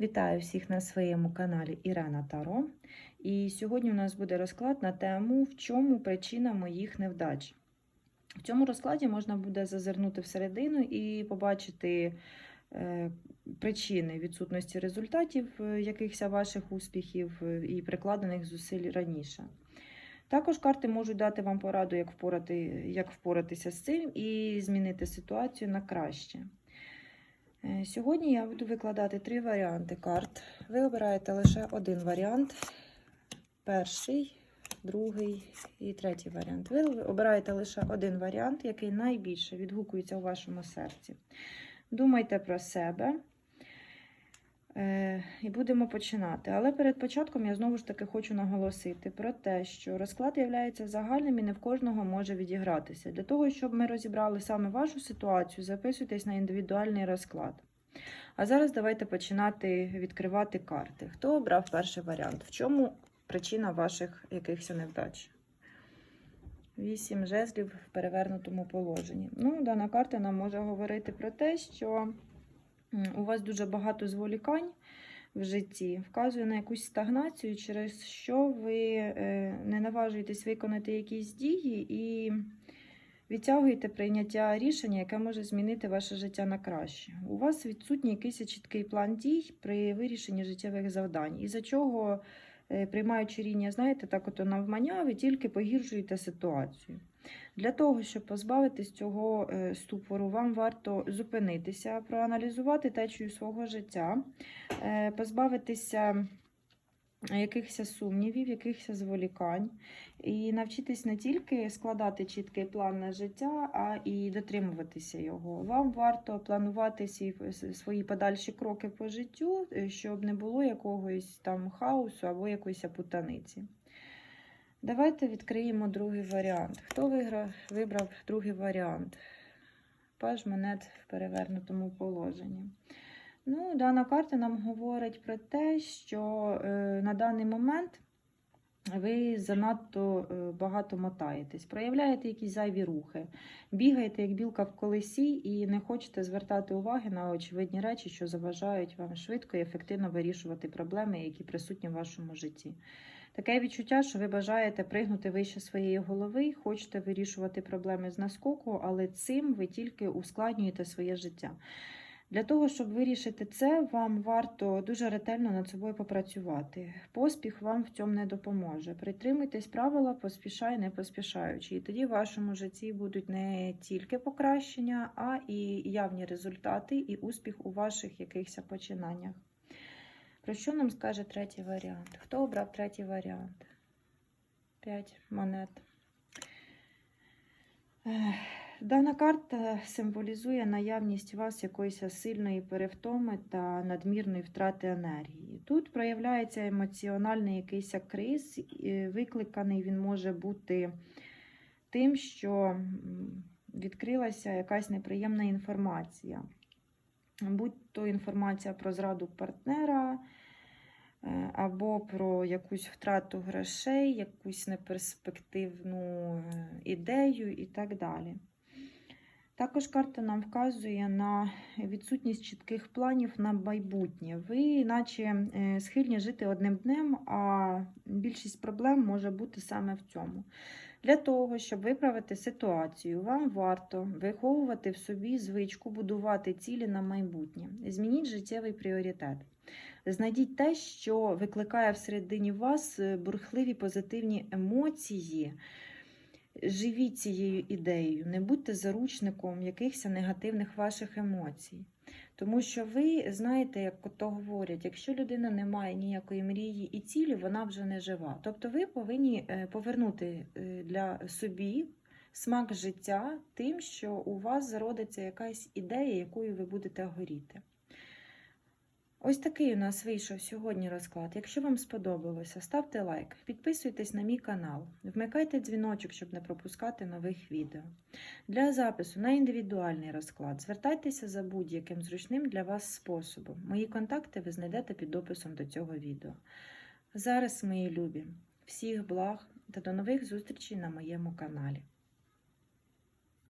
Вітаю всіх на своєму каналі Ірена Таро. І сьогодні у нас буде розклад на тему, в чому причина моїх невдач. В цьому розкладі можна буде зазирнути всередину і побачити е, причини відсутності результатів е, якихось ваших успіхів е, і прикладених зусиль раніше. Також карти можуть дати вам пораду, як, впорати, як впоратися з цим і змінити ситуацію на краще. Е, Сьогодні я буду викладати три варіанти карт. Ви обираєте лише один варіант. Перший, другий і третій варіант. Ви обираєте лише один варіант, який найбільше відгукується у вашому серці. Думайте про себе. Е, І будемо починати. Але перед початком я знову ж таки хочу наголосити про те, що розклад є загальним і не в кожного може відігратися. Для того, щоб ми розібрали саме вашу ситуацію, записуйтесь на індивідуальний розклад. А зараз давайте починати відкривати карти. Хто обрав перший варіант? В чому причина ваших якихось невдач? Вісім жезлів в перевернутому положенні. Ну, дана карта нам може говорити про те, що у вас дуже багато зволікань в житті, вказує на якусь стагнацію, через що ви не наважуєтесь виконати якісь дії і відтягуєте прийняття рішення, яке може змінити ваше життя на краще. У вас відсутній якийсь чіткий план дій при вирішенні життєвих завдань, із-за чого, приймаючи рішення, знаєте, так ото навмання, ви тільки погіршуєте ситуацію. Для того, щоб позбавитись цього ступору, вам варто зупинитися, проаналізувати течію свого життя, позбавитися якихось сумнівів, якихось зволікань, і навчитись не тільки складати чіткий план на життя, а і дотримуватися його. Вам варто планувати свої подальші кроки по життю, щоб не було якогось там хаосу або якоїсь путаниці. Давайте відкриємо другий варіант. Хто виграв, вибрав другий варіант? Паж монет в перевернутому положенні. Ну, Дана карта нам говорить про те, що е, на даний момент ви занадто е, багато мотаєтесь, проявляєте якісь зайві рухи, бігаєте як білка в колесі і не хочете звертати уваги на очевидні речі, що заважають вам швидко і ефективно вирішувати проблеми, які присутні в вашому житті. Таке відчуття, що ви бажаєте пригнути вище своєї голови, хочете вирішувати проблеми з наскоку, але цим ви тільки ускладнюєте своє життя. Для того, щоб вирішити це, вам варто дуже ретельно над собою попрацювати. Поспіх вам в цьому не допоможе. Притримуйтесь правила, поспішай, не поспішаючи. І тоді в вашому житті будуть не тільки покращення, а і явні результати, і успіх у ваших якихось починаннях. Про що нам скаже третій варіант? Хто обрав третій варіант? П'ять монет. Дана карта символізує наявність у вас якоїсь сильної перевтоми та надмірної втрати енергії. Тут проявляється емоціональний якийсь криз, викликаний він може бути тим, що відкрилася якась неприємна інформація. Будь то інформація про зраду партнера, або про якусь втрату грошей, якусь неперспективну ідею і так далі. Також карта нам вказує на відсутність чітких планів на майбутнє. Ви, наче схильні жити одним днем, а більшість проблем може бути саме в цьому. Для того, щоб виправити ситуацію, вам варто виховувати в собі звичку будувати цілі на майбутнє. Змініть життєвий пріоритет. Знайдіть те, що викликає всередині вас бурхливі позитивні емоції. Живіть цією ідеєю, не будьте заручником якихось негативних ваших емоцій. Тому що ви знаєте, як то говорять, якщо людина не має ніякої мрії і цілі, вона вже не жива. Тобто ви повинні повернути для собі смак життя тим, що у вас зародиться якась ідея, якою ви будете горіти. Ось такий у нас вийшов сьогодні розклад. Якщо вам сподобалося, ставте лайк, підписуйтесь на мій канал, вмикайте дзвіночок, щоб не пропускати нових відео. Для запису на індивідуальний розклад звертайтеся за будь-яким зручним для вас способом. Мої контакти ви знайдете під описом до цього відео. Зараз, мої любі, всіх благ та до нових зустрічей на моєму каналі.